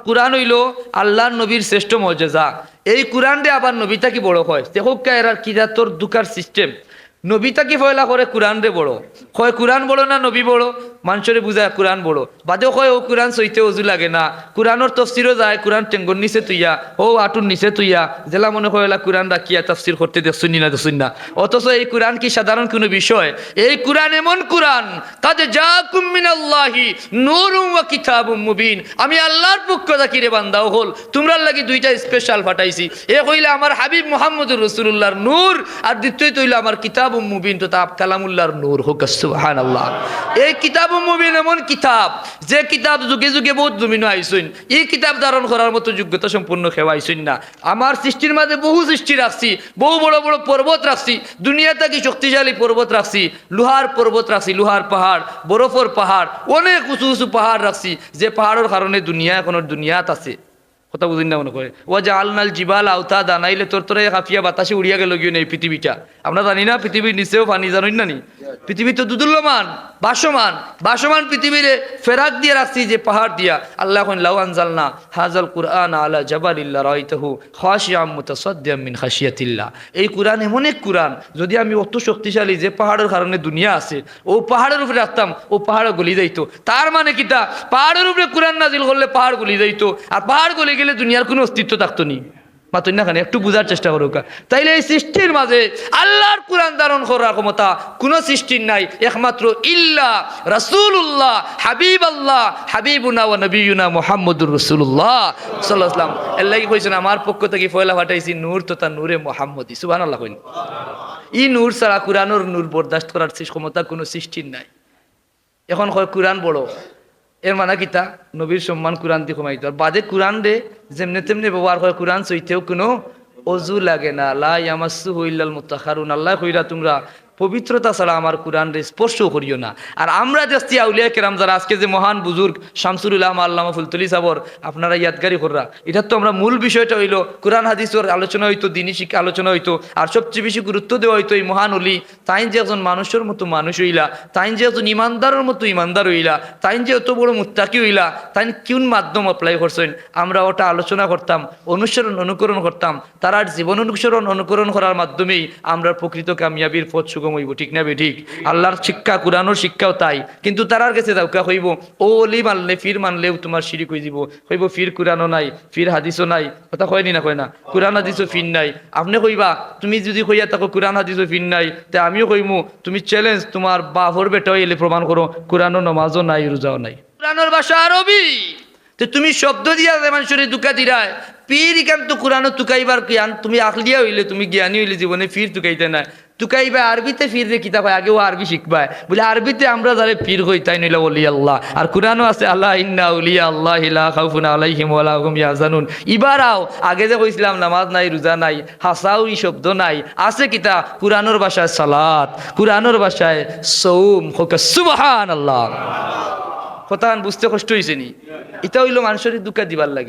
কোরআন হইল আল্লাহর নবীর শ্রেষ্ঠ মর্যাদা। এই কোরআনরে আবার নবীতা কি বড় হয়? দেখো এরার কিরা তোর দুকার সিস্টেম নবীতা কি ফয়লা করে কোরআন রে বড়? কয় কোরআন বড় না নবী বড়? মানুষরে বুঝায় কোরআন বড়। বাদেও কয়, ও কোরআন সইতে অজু লাগে না। কোরআনের তফসিরও যায়, কোরআন টেঙ্গর নিচে তুইয়া, ও আটুর নিচে তুইয়া। জেলা মনে কয়লা কোরআন রাখিয়া তফসির করতে দেখছুন না দেখছুন না অথচ এই কোরআন কি সাধারণ কোনো বিষয়? এই কোরআন এমন কোরআন কাজে যা কুমিনাল্লাহি নূরুম ওয়া কিতাবুম মুবিন। আমি আল্লাহর পক্ষ থাকি রে বান্দাও হল তোমরা লাগি দুইটা স্পেশাল ফাটাইছি। এ কইলে আমার হাবিব মুহাম্মদুর রাসূলুল্লাহর নূর, আর দ্বিতীয় হইল আমার কিতাবুম মুবিন, তো তাপ কালামুল্লাহর নূর হোক, সুবহানাল্লাহ। এই কিতাবুম মুবিন এমন কিতাব, যে কিতাব যুগে যুগে বহুত জমিন আইসুন এই কিতাব ধারণ করার মতো যোগ্যতা সম্পূর্ণ খেওয়াইছুন না। আমার সৃষ্টির মাঝে বহু সৃষ্টি রাখছি, বহু বড় বড় পর্বত রাখছি দুনিয়া থেকে শক্তিশালী পর্বত রাখছি, লোহার পর্বত রাখছি, লোহার পাহাড়, বরফের পাহাড়, অনেক উঁচু উঁচু পাহাড় রাখছি, যে পাহাড়ের কারণে দুনিয়া এখনও দুনিয়াত আছে। কথা বুঝিন না মনে করে। ও যে আলনাল জিবাল আওতা দানাইলে তোর তোরে কাফিয়া বাতাসে উড়িয়া গেল গিয়ে নেই পৃথিবীটা? আমরা জানি না পৃথিবীর নিচেও পানি জানুন না নি? পৃথিবী তো দুদুল্যমান বাসমান বাসমান পৃথিবীরে ফেরাক দিয়ে রাখছি যে পাহাড় দিয়া। আল্লাহ এখন, লাউ আনজালনা হাজাল কুরআন আলা জাবালিল্লাহ রাইতাহু খাশিয়াম এই কোরআন এমন এক কোরআন, যদি আমি অত শক্তিশালী যে পাহাড়ের কারণে দুনিয়া আছে, ও পাহাড়ের উপরে রাখতাম ও পাহাড় গলি যাইতো। তার মানে কিতা পাহাড়ের উপরে কোরআন নাজিল করলে পাহাড় গলি যাইতো, আর পাহাড় গলি গেলে দুনিয়ার কোনো অস্তিত্ব থাকতো নি। মাতুন না একটু বুঝার চেষ্টা করুক তাইলে এই সৃষ্টির মাঝে আল্লাহর কোরআন ধারণ করার ক্ষমতা কোনো সৃষ্টির নাই, একমাত্র ইল্লা রাসূলুল্লাহ হাবিব আল্লাহ হাবিবুনা ও নবীনা মোহাম্মদুর রসুল্লাহ সাল্লাহাম কি কইছেন আমার পক্ষ থেকে ফয়লা ফাটাইছি নূর তথা নূরে মোহাম্মদী সুবাহ আল্লাহ কইন। ই নূর ছাড়া কোরআনোর নূর বরদাস্ত করার ক্ষমতা কোনো সৃষ্টির নাই। এখন কয় কোরআন বড় এর মানা কিতা নবীর সম্মান কোরআন দিয়ে দিত আর বাদে কোরআন রে যেমনি তেমনি ব্যবহার করে কোরআন সইতেও কোনো অজু লাগে না। লা ইয়ামাসু হইলাল মুতাখারুন আল্লাহ কইরা তোমরা পবিত্রতা ছাড়া আমার কোরআন রে স্পর্শ করিও না। আর আমরা জাস্তি আউলিয়া কেরাম যারা, আজকে যে মহান বুজুর্গ শামসুল আলম আল্লামা ফুলতলি সাবর, আপনারা ইয়াদগারি কররা। এটা তো আমরা মূল বিষয়টা হইল, কোরআন হাদিসের আলোচনা হইতো দিনই শিক্ষা আলোচনা হইতো, আর সবচেয়ে বেশি গুরুত্ব দেওয়া হইতো এই মহান অলি, তাই যে একজন মানুষের মতো মানুষ হইলা, তাই যে একজন ইমানদারের মতো ইমানদার হইলা, তাই যে এত বড় মুত্তাকি হইলা, তাই কোন মাধ্যম অ্যাপ্লাই করছেন? আমরা ওটা আলোচনা করতাম, অনুসরণ, অনুকরণ করতাম, তার জীবন অনুসরণ, অনুকরণ করার মাধ্যমেই আমরা প্রকৃত কামিয়াবির পথ সুগম হইব ঠিক না ঠিক। আল্লাহর শিক্ষা, কোরআনোর শিক্ষাও তাই। কিন্তু তারার কাছে দাউকা হইব ও অলি মানলে, ফির মানলেও তোমার শিরিক হয়ে যাব হইব ফির কোরআনও নাই, ফির হাদিসও নাই। কথা কয়নি না কয় না? কোরআন, হাদিসও ফির নাই। আপনি কইবা, তুমি যদি কইয়া থাকো, কোরআন, হাদিসও ফির নাই, তে আমিও কইমু, তুমি চ্যালেঞ্জ তোমার বাপর বেটাও এলে প্রমাণ করো, কোরআনও নমাজও নাই, রোজাও নাই। কোরআনের ভাষা আরবি। তো তুমি শব্দ দিয়া মানুষের দুকা দিরায় পীর ইকান তো কোরআন তুকাইবার জ্ঞান তুমি আকলিয়া হইলে, তুমি জ্ঞানী হইলে জীবনে ফির তুকাইতে না তুকাইবা আরবিতে ফির রে কিতাব হয়, আগেও আরবি শিখবায়। বলে আরবিতে আমরা যারা পীর হই তাই নইলা বলি আল্লাহ। আর কোরআনও আছে, আল্লাহ ইন্না উলিয়া আল্লাহ ইলা খাউফুন আলাইহিম ওয়ালা হুম ইয়াজানুন ইবারাও আগে যে কইছিলাম, নামাজ নাই, রোজা নাই হাসাও ই শব্দ নাই, আছে কিতা? কোরআনের ভাষায় সালাত, কোরআনের ভাষায় সৌম, হোক সুবহান আল্লাহ কথা বুঝতে কষ্ট হয়েছে নি? এটা হইল মানুষের দুঃখা দিবার লাগে।